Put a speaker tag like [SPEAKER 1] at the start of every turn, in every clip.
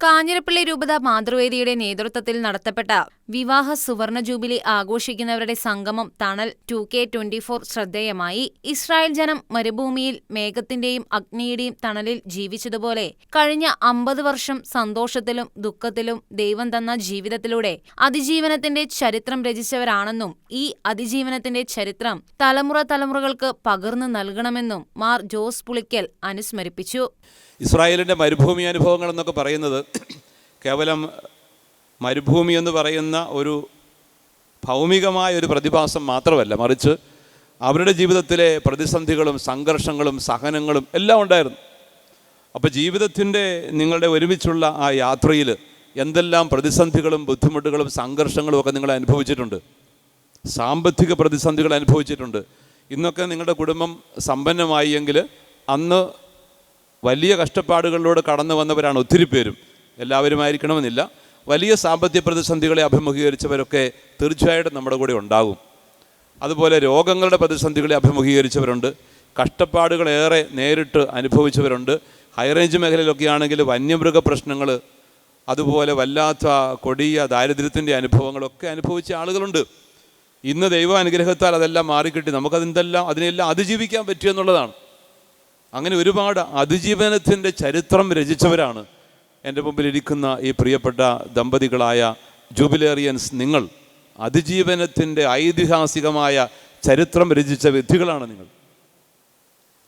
[SPEAKER 1] കാഞ്ഞിരപ്പള്ളി രൂപത മാതൃവേദിയുടെ നേതൃത്വത്തിൽ നടത്തപ്പെട്ട വിവാഹ സുവർണ ജൂബിലി ആഘോഷിക്കുന്നവരുടെ സംഗമം Thanal two K twenty four ശ്രദ്ധേയമായി. ഇസ്രായേൽ ജനം മരുഭൂമിയിൽ മേഘത്തിന്റെയും അഗ്നിയുടെയും തണലിൽ ജീവിച്ചതുപോലെ കഴിഞ്ഞ അമ്പത് വർഷം സന്തോഷത്തിലും ദുഃഖത്തിലും ദൈവം തന്ന ജീവിതത്തിലൂടെ അതിജീവനത്തിന്റെ ചരിത്രം രചിച്ചവരാണെന്നും ഈ അതിജീവനത്തിന്റെ ചരിത്രം തലമുറ തലമുറകൾക്ക് പകർന്നു നൽകണമെന്നും മാർ ജോസ് പുളിക്കൽ അനുസ്മരിപ്പിച്ചു.
[SPEAKER 2] ഇസ്രായേലിന്റെ മരുഭൂമി അനുഭവങ്ങൾ എന്നൊക്കെ പറയുന്നത് കേവലം മരുഭൂമി എന്ന് പറയുന്ന ഒരു ഭൗമികമായ ഒരു പ്രതിഭാസം മാത്രമല്ല മറിച്ച് അവരുടെ ജീവിതത്തിലെ പ്രതിസന്ധികളും സംഘർഷങ്ങളും സഹനങ്ങളും എല്ലാം ഉണ്ടായിരുന്നു. അപ്പോൾ ജീവിതത്തിന്റെ നിങ്ങളുടെ ഒരുമിച്ചുള്ള ആ യാത്രയിൽ എന്തെല്ലാം പ്രതിസന്ധികളും ബുദ്ധിമുട്ടുകളും സംഘർഷങ്ങളും ഒക്കെ നിങ്ങൾ അനുഭവിച്ചിട്ടുണ്ട്? സാമ്പത്തിക പ്രതിസന്ധികൾ അനുഭവിച്ചിട്ടുണ്ട്. ഇന്നൊക്കെ നിങ്ങളുടെ കുടുംബം സമ്പന്നമായി എങ്കിൽ അന്ന് വലിയ കഷ്ടപ്പാടുകളിലൂടെ കടന്നു വന്നവരാണ് ഒത്തിരി പേരും. എല്ലാവരുമായിരിക്കണമെന്നില്ല. വലിയ സാമ്പത്തിക പ്രതിസന്ധികളെ അഭിമുഖീകരിച്ചവരൊക്കെ തീർച്ചയായിട്ടും നമ്മുടെ കൂടെ ഉണ്ടാകും. അതുപോലെ രോഗങ്ങളുടെ പ്രതിസന്ധികളെ അഭിമുഖീകരിച്ചവരുണ്ട്. കഷ്ടപ്പാടുകളേറെ നേരിട്ട് അനുഭവിച്ചവരുണ്ട്. ഹൈറേഞ്ച് മേഖലയിലൊക്കെ ആണെങ്കിൽ വന്യമൃഗ പ്രശ്നങ്ങൾ അതുപോലെ വല്ലാത്ത കൊടിയ ദാരിദ്ര്യത്തിന്റെ അനുഭവങ്ങളൊക്കെ അനുഭവിച്ച ആളുകളുണ്ട്. ഇന്ന് ദൈവ അനുഗ്രഹത്താൽ അതെല്ലാം മാറിക്കിട്ടി. നമുക്കതിന്റെല്ലാം അതിനെല്ലാം അതിജീവിക്കാൻ പറ്റിയെന്നുള്ളതാണ് അങ്ങനെ ഒരുപാട് അതിജീവനത്തിന്റെ ചരിത്രം രചിച്ചവരാണ്. എന്റെ മുമ്പിൽ ഇരിക്കുന്ന ഈ പ്രിയപ്പെട്ട ദമ്പതികളായ ജൂബിലേറിയൻസ് നിങ്ങൾ അതിജീവനത്തിന്റെ ഐതിഹാസികമായ ചരിത്രം രചിച്ച വിധികളാണ് നിങ്ങൾ.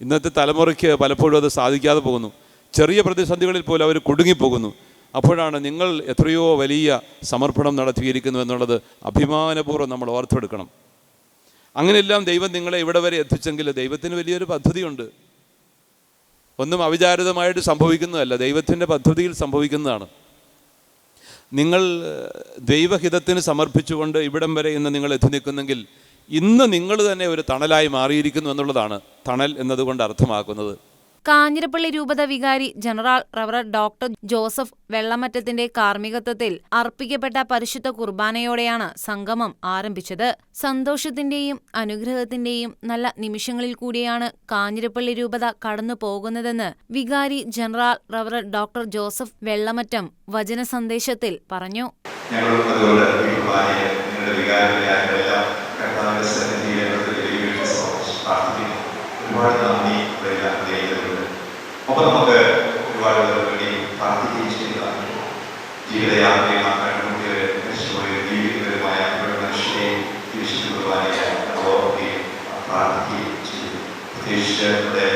[SPEAKER 2] ഇന്നത്തെ തലമുറയ്ക്ക് പലപ്പോഴും അത് സാധിക്കാതെ പോകുന്നു. ചെറിയ പ്രതിസന്ധികളിൽ പോലും അവർ കുടുങ്ങിപ്പോകുന്നു. അപ്പോഴാണ് നിങ്ങൾ എത്രയോ വലിയ സമർപ്പണം നടത്തിയിരിക്കുന്നു എന്നുള്ളത് അഭിമാനപൂർവം നമ്മൾ ഓർത്തെടുക്കണം. അങ്ങനെയെല്ലാം ദൈവം നിങ്ങളെ ഇവിടെ വരെ എത്തിച്ചെങ്കിൽ ദൈവത്തിന് വലിയൊരു പദ്ധതിയുണ്ട്. ഒന്നും അവിചാരിതമായിട്ട് സംഭവിക്കുന്നതല്ല. ദൈവത്തിന്റെ പദ്ധതിയിൽ സംഭവിക്കുന്നതാണ്. നിങ്ങൾ ദൈവഹിതത്തിന് സമർപ്പിച്ചുകൊണ്ട് ഇവിടം വരെ ഇന്ന് നിങ്ങൾ എത്തി നിൽക്കുന്നെങ്കിൽ ഇന്ന് നിങ്ങൾ തന്നെ ഒരു തണലായി മാറിയിരിക്കുന്നു എന്നുള്ളതാണ് തണൽ എന്നതുകൊണ്ട് അർത്ഥമാക്കുന്നത്.
[SPEAKER 1] കാഞ്ഞിരപ്പള്ളി രൂപത വികാരി ജനറൽ റവറ ഡോക്ടർ ജോസഫ് വെള്ളമറ്റത്തിന്റെ കാർമ്മികത്വത്തിൽ അർപ്പിക്കപ്പെട്ട പരിശുദ്ധ കുർബാനയോടെയാണ് സംഗമം ആരംഭിച്ചത്. സന്തോഷത്തിന്റെയും അനുഗ്രഹത്തിന്റെയും നല്ല നിമിഷങ്ങളിൽ കൂടിയാണ് കാഞ്ഞിരപ്പള്ളി രൂപത കടന്നു പോകുന്നതെന്ന് വികാരി ജനറൽ റവറ ഡോക്ടർ ജോസഫ് വെള്ളമറ്റം വചന സന്ദേശത്തിൽ പറഞ്ഞു.
[SPEAKER 3] ഒരുപാട് ഒപ്പം നമുക്ക് ഒരുപാട് വേണ്ടി പ്രാർത്ഥിക്കുകയും ചെയ്യുന്നതാണ് ജീവിതയാത്രയിൽ നാം കണ്ടുമുട്ടിയവരെ മരിച്ചുപോയ ജീവിക്കുന്നവരുമായ ഇവിടെ മനുഷ്യരെ തിരിച്ചു കുർബാനയെ നമ്മൾ ഓർക്കുകയും പ്രാർത്ഥിക്കുകയും ചെയ്യും പ്രത്യേകിച്ച് നമ്മുടെ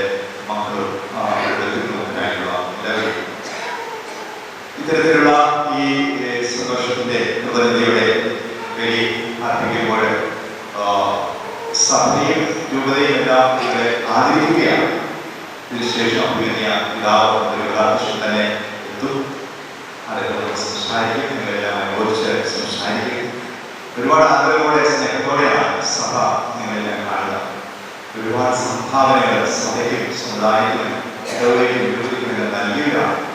[SPEAKER 3] മക്കളും ആ, എല്ലാവരും ഇത്തരത്തിലുള്ള ഈ ഏഹ്, സന്തോഷത്തിന്റെ കൃതജ്ഞതയുടെ വേണ്ടി അർപ്പിക്കുമ്പോൾ ആ, സഭയും രൂപതയും എല്ലാം ഇവിടെ ആദരിക്കുകയാണ് ഇതിനുശേഷം അഭിനയ പിതാവ് തന്നെ എത്തും. അദ്ദേഹത്തോട് സംസാരിക്കും നിങ്ങളെല്ലാം അനുഭവിച്ച് സംസാരിക്കും. ഒരുപാട് ആദരവോടെ സ്നേഹത്തോടെയാണ് സഭ നിങ്ങളെല്ലാം കാണുക. ഒരുപാട് സംഭാവനകൾ സഭയ്ക്കും സമുദായത്തിനും ഇടവേക്കും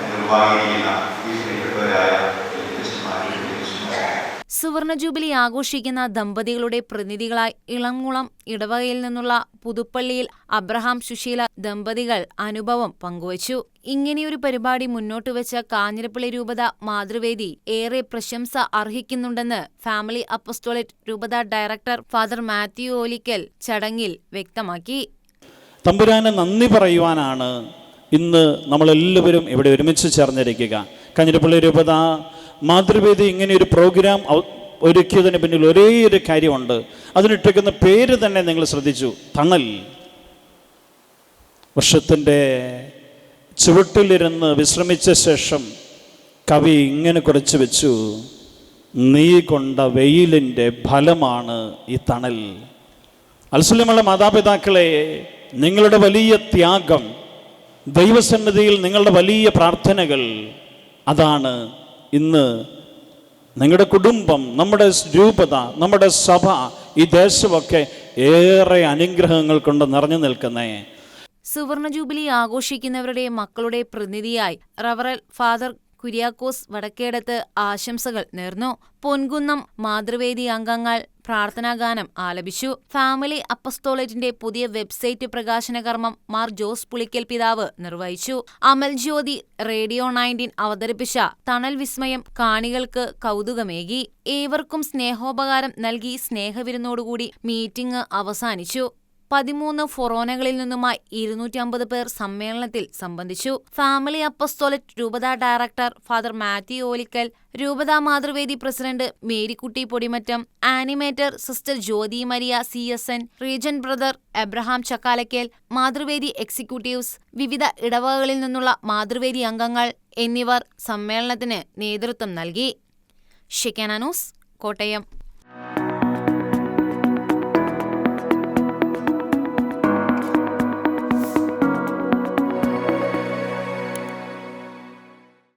[SPEAKER 3] എന്ന് ഉപായിരിക്കുന്ന ഈ പ്രിയപ്പെട്ടവരായ
[SPEAKER 1] സുവർണ ജൂബിലി ആഘോഷിക്കുന്ന ദമ്പതികളുടെ പ്രതിനിധികളായി ഇളംകുളം ഇടവകയിൽ നിന്നുള്ള പുതുപ്പള്ളിയിൽ അബ്രഹാം സുശീല ദമ്പതികൾ അനുഭവം പങ്കുവച്ചു. ഇങ്ങനെയൊരു പരിപാടി മുന്നോട്ട് വെച്ച കാഞ്ഞിരപ്പള്ളി രൂപത മാതൃവേദി ഏറെ പ്രശംസ അർഹിക്കുന്നുണ്ടെന്ന് ഫാമിലി അപ്പസ്റ്റോളേറ്റ് രൂപത ഡയറക്ടർ ഫാദർ മാത്യു ഓലിക്കൽ ചടങ്ങിൽ വ്യക്തമാക്കി.
[SPEAKER 4] തമ്പുരാനെ നന്ദി പറയുവാനാണ് ഇന്ന് നമ്മളെല്ലാവരും ഇവിടെ ഒരുമിച്ച് ചേർന്നിരിക്കുക. കാഞ്ഞിരപ്പള്ളി രൂപത മാതൃവേദി ഇങ്ങനെ ഒരു പ്രോഗ്രാം ഒരുക്കിയതിന് പിന്നിൽ ഒരേ ഒരു കാര്യമുണ്ട്. അതിനിട്ടിരിക്കുന്ന പേര് തന്നെ നിങ്ങൾ ശ്രദ്ധിച്ചു. തണൽ. വർഷത്തിന്റെ ചുവട്ടിലിരുന്ന് വിശ്രമിച്ച ശേഷം കവി ഇങ്ങനെ കുറിച്ച് വെച്ചു. നീ കൊണ്ട വെയിലിന്റെ ഫലമാണ് ഈ തണൽ. അത്സല്യമുള്ള മാതാപിതാക്കളെ നിങ്ങളുടെ വലിയ ത്യാഗം ദൈവസന്നിധിയിൽ നിങ്ങളുടെ വലിയ പ്രാർത്ഥനകൾ അതാണ് ഇന്ന് നിങ്ങളുടെ കുടുംബം നമ്മുടെ രൂപത നമ്മുടെ സഭ ഈ ദേശമൊക്കെ ഏറെ അനുഗ്രഹങ്ങൾ കൊണ്ട് നിറഞ്ഞു നിൽക്കുന്നേ.
[SPEAKER 1] സുവർണ ജൂബിലി ആഘോഷിക്കുന്നവരുടെ മക്കളുടെ പ്രതിനിധിയായി റവറൽ ഫാദർ കുര്യാക്കോസ് വടക്കേടത്ത് ആശംസകൾ നേർന്നു. പൊൻകുന്നം മാതൃവേദി അംഗങ്ങൾ പ്രാർത്ഥനാഗാനം ആലപിച്ചു. ഫാമിലി അപ്പസ്തോളറ്റിന്റെ പുതിയ വെബ്സൈറ്റ് പ്രകാശന കർമ്മം മാർ ജോസ് പുളിക്കൽ പിതാവ് നിർവഹിച്ചു. അമൽ ജ്യോതി റേഡിയോ നയന്റീൻ അവതരിപ്പിച്ച തണൽ വിസ്മയം കാണികൾക്ക് കൗതുകമേകി. ഏവർക്കും സ്നേഹോപകാരം നൽകി സ്നേഹവിരുന്നോടുകൂടി മീറ്റിംഗ് അവസാനിച്ചു. പതിമൂന്ന് ഫൊറോനകളിൽ നിന്നുമായി ഇരുന്നൂറ്റമ്പത് പേർ സമ്മേളനത്തിൽ സംബന്ധിച്ചു. ഫാമിലി അപ്പസ്തോലറ്റ് രൂപത ഡയറക്ടർ ഫാദർ മാത്യു ഓലിക്കൽ രൂപതാ Mathruvedi president Marykutty Podimattam animator sister Jyothi Maria C S N region brother Abraham Chakkalakkel Mathruvedi executives വിവിധ ഇടവകകളിൽ നിന്നുള്ള മാതൃവേദി അംഗങ്ങൾ എന്നിവർ സമ്മേളനത്തിന് നേതൃത്വം നൽകി. ഷിക്കാനാനൂസ് കോട്ടയം.